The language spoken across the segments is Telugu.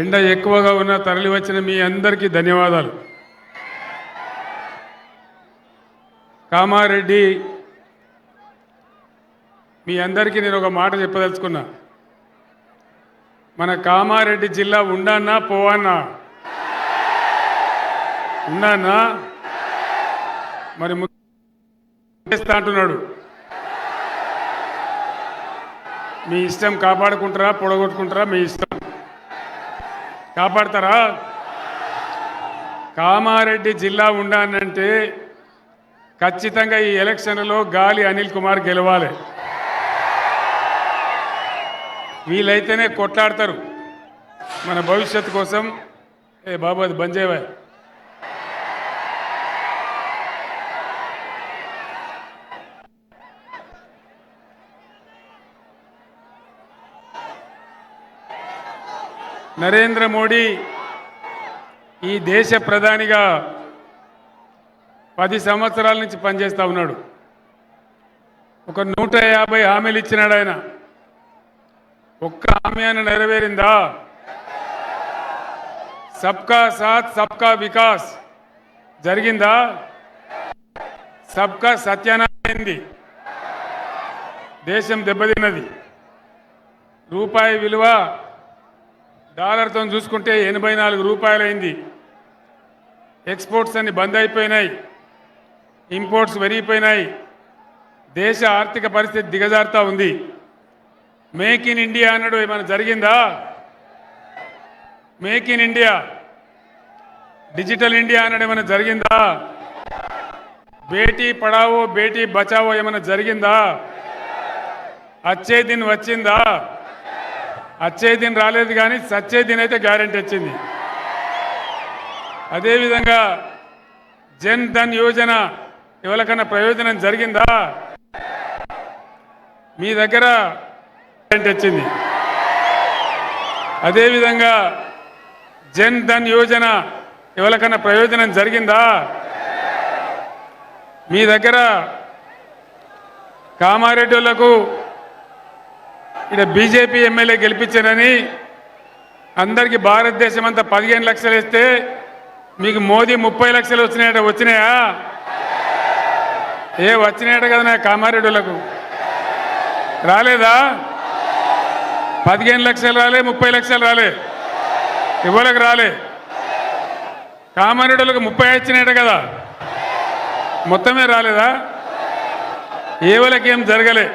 ఎండ ఎక్కువగా ఉన్న తరలి వచ్చిన మీ అందరికీ ధన్యవాదాలు. కామారెడ్డి మీ అందరికీ నేను ఒక మాట చెప్పదలుచుకున్నా. మన కామారెడ్డి జిల్లా ఉండన్నా పోవన్నా ఉన్నానా మరి ముందు చేస్తా అంటున్నాడు. మీ ఇష్టం కాపాడుకుంటారా పొడగొట్టుకుంటారా మీ ఇష్టం కాపాడతారా? కామారెడ్డి జిల్లా ఉండాలంటే ఖచ్చితంగా ఈ ఎలక్షన్లో గాలి అనిల్ కుమార్ గెలవాలి. వీలైతేనే కొట్లాడతారు. మన భవిష్యత్తు కోసం. ఏ బాబు అది బంద్ చేయవా నరేంద్ర మోడీ ఈ దేశ ప్రధానిగా పది సంవత్సరాల నుంచి పనిచేస్తూ ఉన్నాడు. ఒక నూట యాభై హామీలు ఇచ్చినాడు ఆయన. ఒక్క హామీ ఆయన నెరవేరిందా? సబ్కా సాత్ సబ్కా వికాస్. జరిగిందా? సబ్కా సత్యానారాయణది. దేశం దెబ్బతిన్నది. రూపాయి విలువ డాలర్తో చూసుకుంటే ఎనభై నాలుగు రూపాయలైంది. ఎక్స్పోర్ట్స్ అన్ని బంద్ అయిపోయినాయి. ఇంపోర్ట్స్ పెరిగిపోయినాయి. దేశ ఆర్థిక పరిస్థితి దిగజారుతా ఉంది. మేక్ ఇన్ ఇండియా అన్నాడు ఏమైనా జరిగిందా? Make in India. Digital India అన్నాడు ఏమైనా జరిగిందా? బేటీ పడావో బేటీ బచావో ఏమైనా జరిగిందా? అచ్చే దిన్ వచ్చిందా? అచ్చేదిన్ రాలేదు కానీ సచ్చేదిన్ అయితే గ్యారెంటీ వచ్చింది. అదేవిధంగా జన్ ధన్ యోజన ఎవరికన్నా ప్రయోజనం జరిగిందా? మీ దగ్గర గ్యారెంటీ వచ్చింది. అదేవిధంగా జన్ ధన్ యోజన ఎవరికన్నా ప్రయోజనం జరిగిందా? మీ దగ్గర కామారెడ్డి వాళ్ళకు ఇక్కడ బీజేపీ ఎమ్మెల్యే గెలిపించారని అందరికీ భారతదేశం అంతా పదిహేను లక్షలు ఇస్తే మీకు మోదీ ముప్పై లక్షలు వచ్చినాయట వచ్చినాయా? ఏ వచ్చినాయట కదా నా కామారెడ్డులకు? రాలేదా? పదిహేను లక్షలు రాలే ముప్పై లక్షలు రాలే. ఇవ్వలకు రాలే. కామారెడ్డులకు ముప్పై వచ్చినాయట కదా. మొత్తమే రాలేదా? ఏవలకేం జరగలే?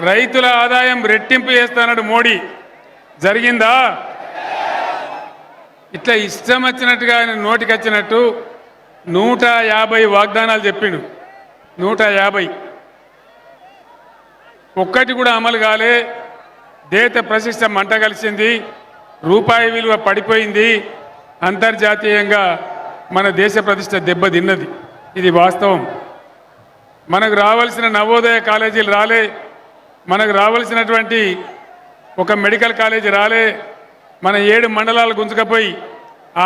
రైతుల ఆదాయం రెట్టింపు చేస్తానడు మోడీ. జరిగిందా? ఇట్లా ఇష్టం వచ్చినట్టుగా ఆయన నోటికి వచ్చినట్టు నూట యాభై వాగ్దానాలు చెప్పిండు. నూట యాభై. ఒక్కటి కూడా అమలు కాలే. దేశ ప్రశిష్ట మంట కలిసింది. రూపాయి విలువ పడిపోయింది. అంతర్జాతీయంగా మన దేశ ప్రతిష్ట దెబ్బతిన్నది ఇది వాస్తవం. మనకు రావాల్సిన నవోదయ కాలేజీలు రాలే. మనకు రావాల్సినటువంటి ఒక మెడికల్ కాలేజీ రాలే మన ఏడు మండలాలు గుంజుకపోయి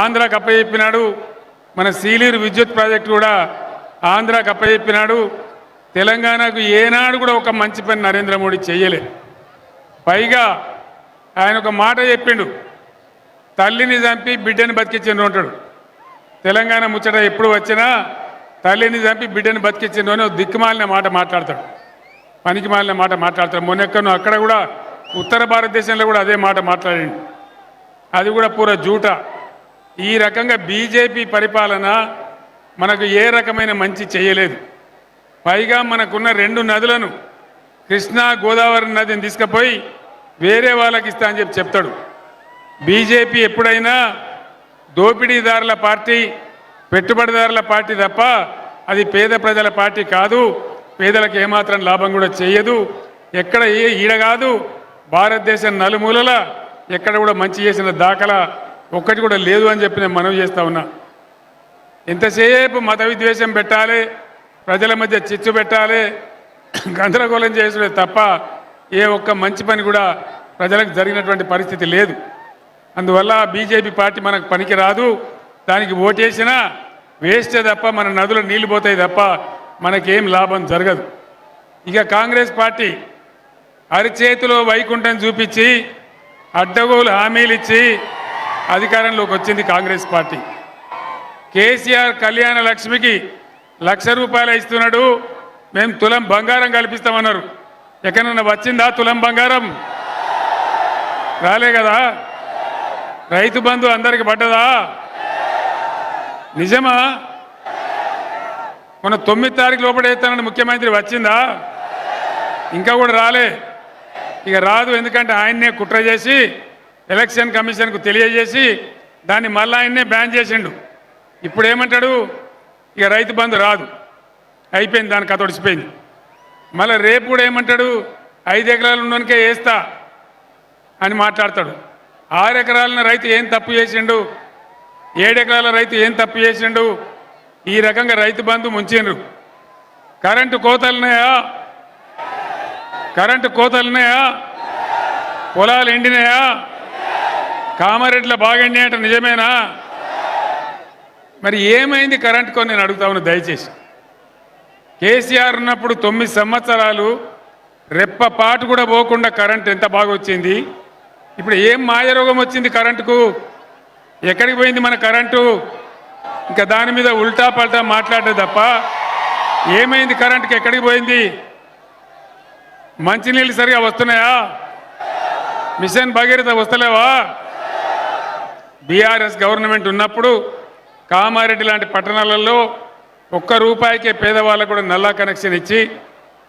ఆంధ్రాకి అప్పచెప్పినాడు మన సీలీరు విద్యుత్ ప్రాజెక్టు కూడా ఆంధ్రాకి అప్పచెప్పినాడు. తెలంగాణకు ఏనాడు కూడా ఒక మంచి పని నరేంద్ర మోడీ చేయలే పైగా ఆయన ఒక మాట చెప్పిండు తల్లిని చంపి బిడ్డని బతికించిండ్రు అంటాడు. తెలంగాణ ముచ్చట ఎప్పుడు వచ్చినా తల్లిని చంపి బిడ్డని బతికించిండ్రు అని ఒక దిక్కుమాలిన మాట మాట్లాడతాడు. పనికి మాలిన మాట మాట్లాడతారు. మొన్నెక్కను అక్కడ కూడా ఉత్తర భారతదేశంలో కూడా అదే మాట మాట్లాడండి. అది కూడా పూర జూట. ఈ రకంగా బీజేపీ పరిపాలన మనకు ఏ రకమైన మంచి చేయలేదు. పైగా మనకున్న రెండు నదులను కృష్ణా గోదావరి నదిని తీసుకుపోయి వేరే వాళ్ళకి ఇస్తా అని చెప్పి చెప్తాడు. బీజేపీ ఎప్పుడైనా దోపిడీదారుల పార్టీ పెట్టుబడిదారుల పార్టీ తప్ప అది పేద ప్రజల పార్టీ కాదు. పేదలకు ఏమాత్రం లాభం కూడా చేయదు. ఎక్కడ ఏ ఈడ కాదు. భారతదేశం నలుమూలల ఎక్కడ కూడా మంచి చేసిన దాఖలా ఒక్కటి కూడా లేదు అని చెప్పి నేను మనవి చేస్తా ఉన్నా. ఎంతసేపు మత విద్వేషం పెట్టాలి ప్రజల మధ్య చిచ్చు పెట్టాలి గందరగోళం చేసుడే తప్ప ఏ ఒక్క మంచి పని కూడా ప్రజలకు జరిగినటువంటి పరిస్థితి లేదు. అందువల్ల బీజేపీ పార్టీ మనకు పనికి రాదు దానికి ఓటేసినా వేస్తే తప్ప మన నదులు నీళ్ళు పోతాయి తప్ప మనకేం లాభం జరగదు. ఇక కాంగ్రెస్ పార్టీ అరిచేతిలో వైకుంఠం చూపించి అడ్డగోలు హామీలు ఇచ్చి అధికారంలోకి వచ్చింది కాంగ్రెస్ పార్టీ. కేసీఆర్ కళ్యాణ లక్ష్మికి లక్ష రూపాయలు ఇస్తున్నాడు. మేము తులం బంగారం కల్పిస్తామన్నారు. ఎక్కడన్నా వచ్చిందా తులం బంగారం? రాలే కదా. రైతు బంధు అందరికి పడ్డదా? నిజమా? మన తొమ్మిది తారీఖు లోపల వేస్తానని ముఖ్యమంత్రి వచ్చిందా? ఇంకా కూడా రాలే. ఇక రాదు ఎందుకంటే ఆయన్నే కుట్ర చేసి ఎలక్షన్ కమిషన్కు తెలియజేసి దాన్ని మళ్ళీ ఆయన్నే బ్యాన్ చేసిండు. ఇప్పుడు ఏమంటాడు? ఇక రైతు బంధు రాదు. అయిపోయింది దాని కథ ఒడిచిపోయింది మళ్ళీ రేపు కూడా ఏమంటాడు? ఐదు ఎకరాలు ఉన్నోనికే వేస్తా అని మాట్లాడతాడు. ఆరు ఎకరాల రైతు ఏం తప్పు చేసిండు? ఏడు ఎకరాల రైతు ఏం తప్పు చేసిండు? ఈ రకంగా రైతు బంధు ముంచిండ్రు కరెంటు కోతలున్నాయా? కరెంటు కోతలున్నాయా? పొలాలు ఎండినాయా? కామారెడ్ల బాగా ఎండినాయట నిజమేనా? మరి ఏమైంది కరెంటు కొని నేను అడుగుతాను దయచేసి. కేసీఆర్ ఉన్నప్పుడు తొమ్మిది సంవత్సరాలు రెప్పపాటు కూడా పోకుండా కరెంట్ ఎంత బాగా వచ్చింది? ఇప్పుడు ఏం మాయరోగం వచ్చింది కరెంటుకు? ఎక్కడికి పోయింది మన కరెంటు? ఇంకా దాని మీద ఉల్టా పల్టా మాట్లాడే తప్ప ఏమైంది కరెంట్కి ఎక్కడికి పోయింది? మంచినీళ్ళు సరిగా వస్తున్నాయా? మిషన్ భగీరథ వస్తలేవా? బీఆర్ఎస్ గవర్నమెంట్ ఉన్నప్పుడు కామారెడ్డి లాంటి పట్టణాలలో ఒక్క రూపాయికే పేదవాళ్ళకు కూడా నల్లా కనెక్షన్ ఇచ్చి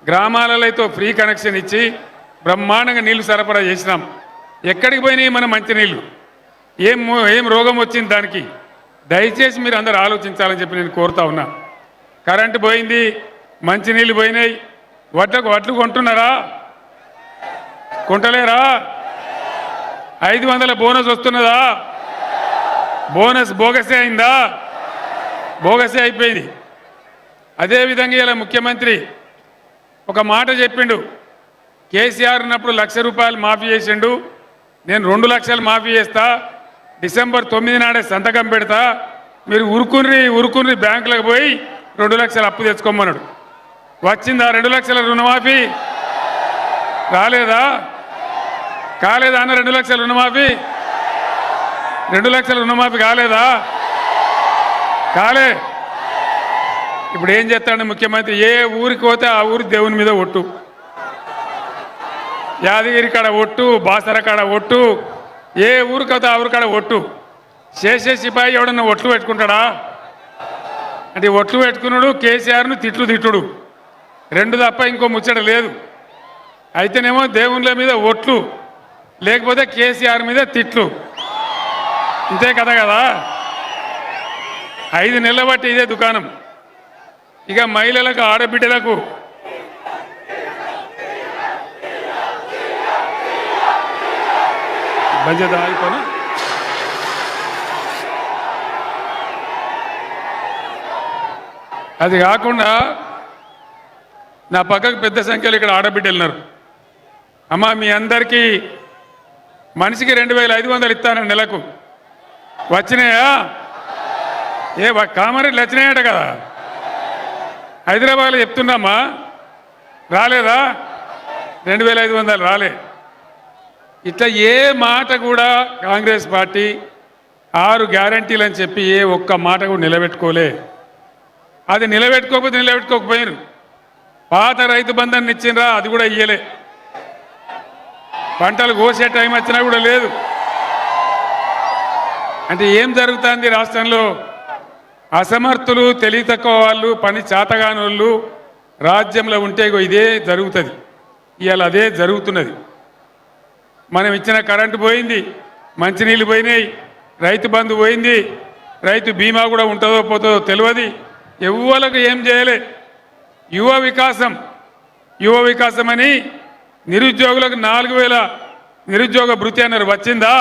గ్రామాలలో అయితే ఫ్రీ కనెక్షన్ ఇచ్చి బ్రహ్మాండంగా నీళ్ళు సరఫరా చేసినాం. ఎక్కడికి పోయినాయి మన మంచినీళ్ళు? ఏం ఏం రోగం వచ్చింది దానికి? దయచేసి మీరు అందరు ఆలోచించాలని చెప్పి నేను కోరుతా ఉన్నా. కరెంటు పోయింది మంచినీళ్ళు పోయినాయి. వడ్లకు వడ్లు కొంటున్నారా? కొంటలేరా? ఐదు వందల బోనస్ వస్తున్నదా? బోనస్ బోగసే అయిందా? బోగసే అయిపోయింది. అదేవిధంగా ఇలా ముఖ్యమంత్రి ఒక మాట చెప్పిండు. కేసీఆర్ ఉన్నప్పుడు లక్ష రూపాయలు మాఫీ చేసిండు. నేను రెండు లక్షలు మాఫీ చేస్తా. డిసెంబర్ తొమ్మిది నాడే సంతకం పెడతా మీరు ఉరుకుని ఉరుకుని బ్యాంకులకు పోయి రెండు లక్షలు అప్పు తెచ్చుకోమన్నాడు. వచ్చిందా రెండు లక్షల రుణమాఫీ? రాలేదా? కాలేదా అన్న రెండు లక్షల రుణమాఫీ? రెండు లక్షల రుణమాఫీ కాలేదా? కాలే. ఇప్పుడు ఏం చేస్తాడు ముఖ్యమంత్రి? ఏ ఊరికి పోతే ఆ ఊరి దేవుని మీద ఒట్టు. యాదగిరి కాడ ఒట్టు బాసర కాడ ఒట్టు ఏ ఊరికి పోతే ఆ కాడ ఒట్టు. చేసే సిపాయి ఎవడన్నా ఒట్లు పెట్టుకుంటాడా? అంటే ఒట్లు పెట్టుకున్నాడు కేసీఆర్ను తిట్లు తిట్టుడు. రెండు తప్ప ఇంకో ముచ్చట లేదు. అయితేనేమో దేవుళ్ళ మీద ఒట్లు లేకపోతే కేసీఆర్ మీద తిట్లు. ఇంతే కదా కదా? ఐదు నెలల బట్టి ఇదే దుకాణం. ఇక మహిళలకు ఆడబిడ్డలకు బంజద అయిపోనా అది కాకుండా నా పక్కకు పెద్ద సంఖ్యలో ఇక్కడ ఆడబిడ్డలు ఉన్నారు. అమ్మా మీ అందరికీ మనిషికి రెండు వేల ఐదు వందలు ఇస్తాను నెలకు. వచ్చినాయా? ఏ వా- కామారెడ్లు వచ్చినాయట కదా. హైదరాబాద్లో చెప్తున్నామా రాలేదా? రెండు వేల ఐదు వందలు రాలే. ఇట్లా ఏ మాట కూడా కాంగ్రెస్ పార్టీ ఆరు గ్యారంటీలు అని చెప్పి ఏ ఒక్క మాట కూడా నిలబెట్టుకోలే. అది నిలబెట్టుకోకపోతే నిలబెట్టుకోకపోయారు పాత రైతు బంధాన్ని ఇచ్చిండ్రా అది కూడా ఇయ్యలే. పంటలు కోసే టైం వచ్చినా కూడా లేదు. అంటే ఏం జరుగుతుంది రాష్ట్రంలో? అసమర్థులు తెలివి తక్కువ వాళ్ళు పని చేతగాని వాళ్ళు రాజ్యంలో ఉంటే ఇదే జరుగుతుంది. ఇవాళ అదే జరుగుతున్నది. మనం ఇచ్చిన కరెంటు పోయింది మంచినీళ్ళు పోయినాయి రైతు బంధు పోయింది రైతు బీమా కూడా ఉంటుందో పోతుందో తెలియదు. ఎవ్వలకు ఏం చేయలే. యువ వికాసం యువ వికాసం అని నిరుద్యోగులకు నాలుగు వేల నిరుద్యోగ భృతి అన్నారు. వచ్చిందా?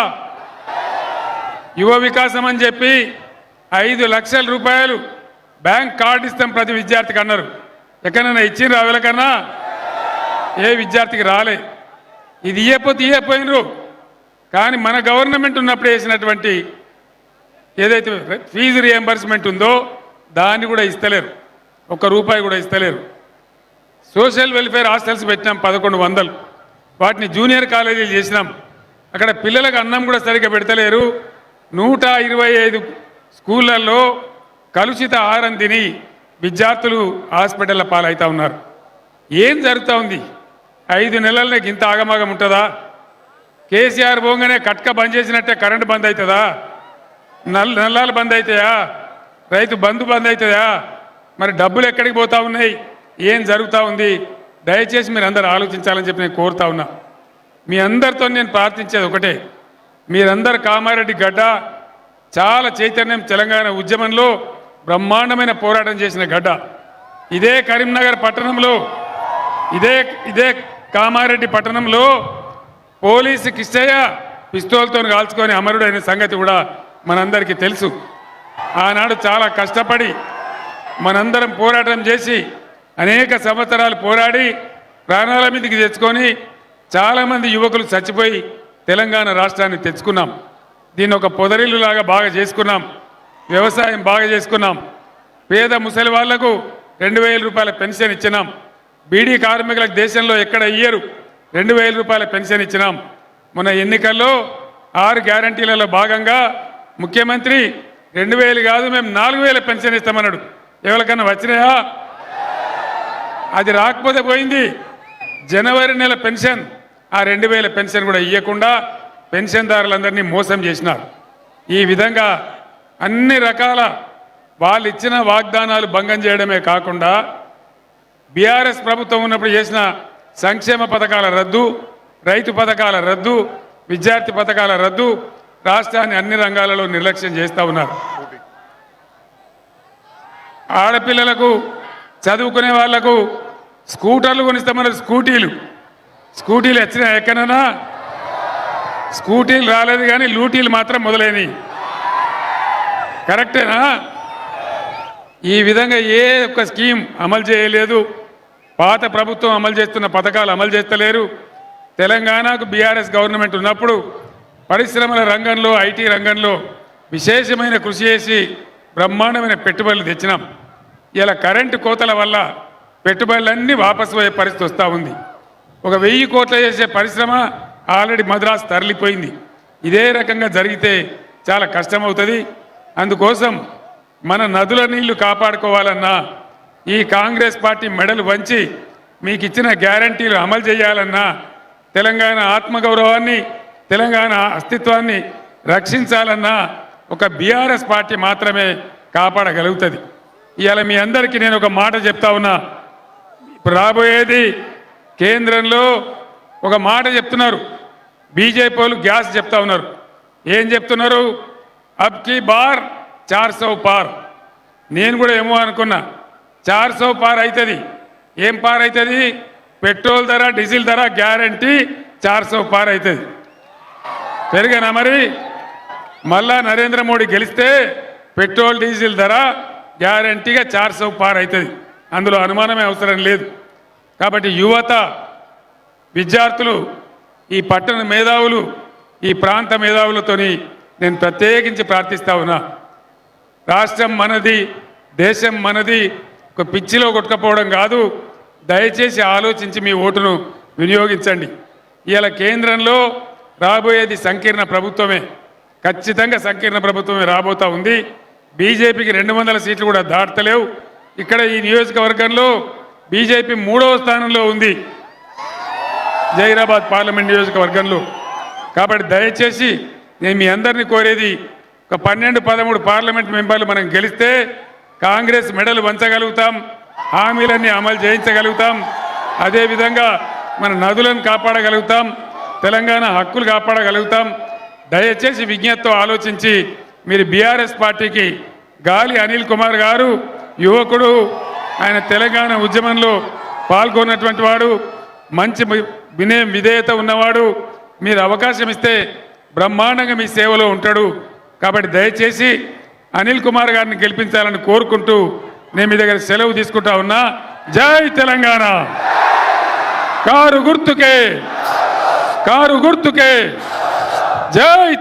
యువ వికాసం అని చెప్పి ఐదు లక్షల రూపాయలు బ్యాంక్ కార్డు ఇస్తాం ప్రతి విద్యార్థికి అన్నారు. ఎక్కడైనా ఇచ్చిండ్రు అవలకన్నా ఏ విద్యార్థికి రాలే. ఇది ఇయ్యపోతే ఇయ్యపోయినరు కానీ మన గవర్నమెంట్ ఉన్నప్పుడు వేసినటువంటి ఏదైతే ఫీజు రియంబర్స్మెంట్ ఉందో దాన్ని కూడా ఇస్తలేరు. ఒక్క రూపాయి కూడా ఇస్తలేరు. సోషల్ వెల్ఫేర్ హాస్టల్స్ పెట్టినాం పదకొండు వందలు. వాటిని జూనియర్ కాలేజీలు చేసినాం. అక్కడ పిల్లలకు అన్నం కూడా సరిగ్గా పెడతలేరు. నూట ఇరవై ఐదు స్కూళ్ళల్లో కలుషిత ఆహారం తిని విద్యార్థులు హాస్పిటల్ల పాలవుతూ ఉన్నారు. ఏం జరుగుతూ ఉంది? ఐదు నెలలకి ఇంత ఆగమాగం ఉంటుందా? కేసీఆర్ పోగానే కట్క బంద్ చేసినట్టే కరెంటు బంద్ అవుతుందా? నల్ నల్లాలు బంద్ అవుతాయా? రైతు బంధు బంద్ అవుతుందా మరి డబ్బులు ఎక్కడికి పోతా ఉన్నాయి? ఏం జరుగుతూ ఉంది? దయచేసి మీరు అందరు ఆలోచించాలని చెప్పి నేను కోరుతా ఉన్నా. మీ అందరితో నేను ప్రార్థించేది ఒకటే. మీరందరు కామారెడ్డి గడ్డ చాలా చైతన్యం తెలంగాణ ఉద్యమంలో బ్రహ్మాండమైన పోరాటం చేసిన గడ్డ. ఇదే కరీంనగర్ పట్టణంలో ఇదే ఇదే కామారెడ్డి పట్టణంలో పోలీసు కిష్టయ్య పిస్తోల్తో కాల్చుకొని అమరుడైన సంగతి కూడా మనందరికీ తెలుసు. ఆనాడు చాలా కష్టపడి మనందరం పోరాటం చేసి అనేక సంవత్సరాలు పోరాడి ప్రాణాల మీదకి తెచ్చుకొని చాలామంది యువకులు చచ్చిపోయి తెలంగాణ రాష్ట్రాన్ని తెచ్చుకున్నాం. దీన్ని ఒక పొదరిల్లులాగా బాగా చేసుకున్నాం. వ్యవసాయం బాగా చేసుకున్నాం. పేద ముసలి వాళ్ళకు రెండు వేల రూపాయల పెన్షన్ ఇచ్చినాం. బీడీ కార్మికులకు దేశంలో ఎక్కడ ఇయ్యరు? రెండు వేల రూపాయల పెన్షన్ ఇచ్చినాం. మొన్న ఎన్నికల్లో ఆరు గ్యారంటీలలో భాగంగా ముఖ్యమంత్రి రెండు వేలు కాదు మేము నాలుగు వేల పెన్షన్ ఇస్తామన్నాడు. ఎవరికన్నా వచ్చినాయా? అది రాకపోతే పోయింది. జనవరి నెల పెన్షన్. ఆ రెండు వేల పెన్షన్ కూడా ఇవ్వకుండా పెన్షన్దారులందరినీ మోసం చేసినారు. ఈ విధంగా అన్ని రకాల వాళ్ళు ఇచ్చిన వాగ్దానాలు భంగం చేయడమే కాకుండా బీఆర్ఎస్ ప్రభుత్వం ఉన్నప్పుడు చేసిన సంక్షేమ పథకాల రద్దు రైతు పథకాల రద్దు విద్యార్థి పథకాల రద్దు రాష్ట్రాన్ని అన్ని రంగాలలో నిర్లక్ష్యం చేస్తూ ఉన్నారు. ఆడపిల్లలకు చదువుకునే వాళ్ళకు స్కూటర్లు కొనిస్తామన్నారు స్కూటీలు. స్కూటీలు వచ్చినా ఎక్కడన్నా స్కూటీలు రాలేదు కానీ లూటీలు మాత్రం మొదలైనవి కరెక్టేనా? ఈ విధంగా ఏ ఒక్క స్కీమ్ అమలు చేయలేదు. పాత ప్రభుత్వం అమలు చేస్తున్న పథకాలు అమలు చేస్తలేరు. తెలంగాణకు బీఆర్ఎస్ గవర్నమెంట్ ఉన్నప్పుడు పరిశ్రమల రంగంలో ఐటీ రంగంలో విశేషమైన కృషి చేసి బ్రహ్మాండమైన పెట్టుబడులు తెచ్చినాం. ఇలా కరెంటు కోతల వల్ల పెట్టుబడులన్నీ వాపసు పోయే పరిస్థితి వస్తూ ఉంది. ఒక వెయ్యి కోట్ల చేసే పరిశ్రమ ఆల్రెడీ మద్రాసు తరలిపోయింది. ఇదే రకంగా జరిగితే చాలా కష్టమవుతుంది. అందుకోసం మన నదుల నీళ్ళు కాపాడుకోవాలన్నా ఈ కాంగ్రెస్ పార్టీ మెడలు వంచి మీకు ఇచ్చిన గ్యారంటీలు అమలు చేయాలన్నా తెలంగాణ ఆత్మగౌరవాన్ని తెలంగాణ అస్తిత్వాన్ని రక్షించాలన్నా ఒక బీఆర్ఎస్ పార్టీ మాత్రమే కాపాడగలుగుతుంది. ఇవాళ మీ అందరికీ నేను ఒక మాట చెప్తా ఉన్నా. ఇప్పుడు రాబోయేది కేంద్రంలో ఒక మాట చెప్తున్నారు. బీజేపీ వాళ్ళు గ్యాస్ చెప్తా ఉన్నారు. ఏం చెప్తున్నారు? అబ్కి బార్ చార్ సౌ పార్. నేను కూడా ఏమో అనుకున్నా. చార్సో పార్ అవుతుంది ఏం పార్ అవుతుంది పెట్రోల్ ధర డీజిల్ ధర గ్యారంటీ చార్ సౌ పార్ అవుతుంది పెరిగానా మరి? మళ్ళా నరేంద్ర మోడీ గెలిస్తే పెట్రోల్ డీజిల్ ధర గ్యారంటీగా చార్ సౌ పార్ అవుతుంది అందులో అనుమానమే అవసరం లేదు. కాబట్టి యువత విద్యార్థులు ఈ పట్టణ మేధావులు ఈ ప్రాంత మేధావులతోని నేను ప్రత్యేకించి ప్రార్థిస్తా ఉన్నా. రాష్ట్రం మనది దేశం మనది ఒక పిచ్చిలో కొట్టుకపోవడం కాదు. దయచేసి ఆలోచించి మీ ఓటును వినియోగించండి. ఇవాళ కేంద్రంలో రాబోయేది సంకీర్ణ ప్రభుత్వమే. ఖచ్చితంగా సంకీర్ణ ప్రభుత్వమే రాబోతా ఉంది. బీజేపీకి రెండు వందల సీట్లు కూడా దాటలేవు. ఇక్కడ ఈ నియోజకవర్గంలో బీజేపీ మూడవ స్థానంలో ఉంది. జహీరాబాద్ పార్లమెంట్ నియోజకవర్గంలో. కాబట్టి దయచేసి నేను మీ అందరినీ కోరేది ఒక పన్నెండు పదమూడు పార్లమెంట్ మెంబర్లు మనం గెలిస్తే కాంగ్రెస్ మెడలు వంచగలుగుతాం. హామీలన్నీ అమలు చేయించగలుగుతాం. అదేవిధంగా మన నదులను కాపాడగలుగుతాం. తెలంగాణ హక్కులు కాపాడగలుగుతాం. దయచేసి విజ్ఞతతో ఆలోచించి మీరు బీఆర్ఎస్ పార్టీకి గాలి అనిల్ కుమార్ గారు యువకుడు ఆయన తెలంగాణ ఉద్యమంలో పాల్గొన్నటువంటి వాడు మంచి వినయం విధేయత ఉన్నవాడు. మీరు అవకాశం ఇస్తే బ్రహ్మాండంగా మీ సేవలో ఉంటాడు. కాబట్టి దయచేసి అనిల్ కుమార్ గారిని గెలిపించాలని కోరుకుంటూ నేను మీ దగ్గర సెలవు తీసుకుంటా ఉన్నా. జై తెలంగాణ. కారు గుర్తుకే. కారు గుర్తుకే. జై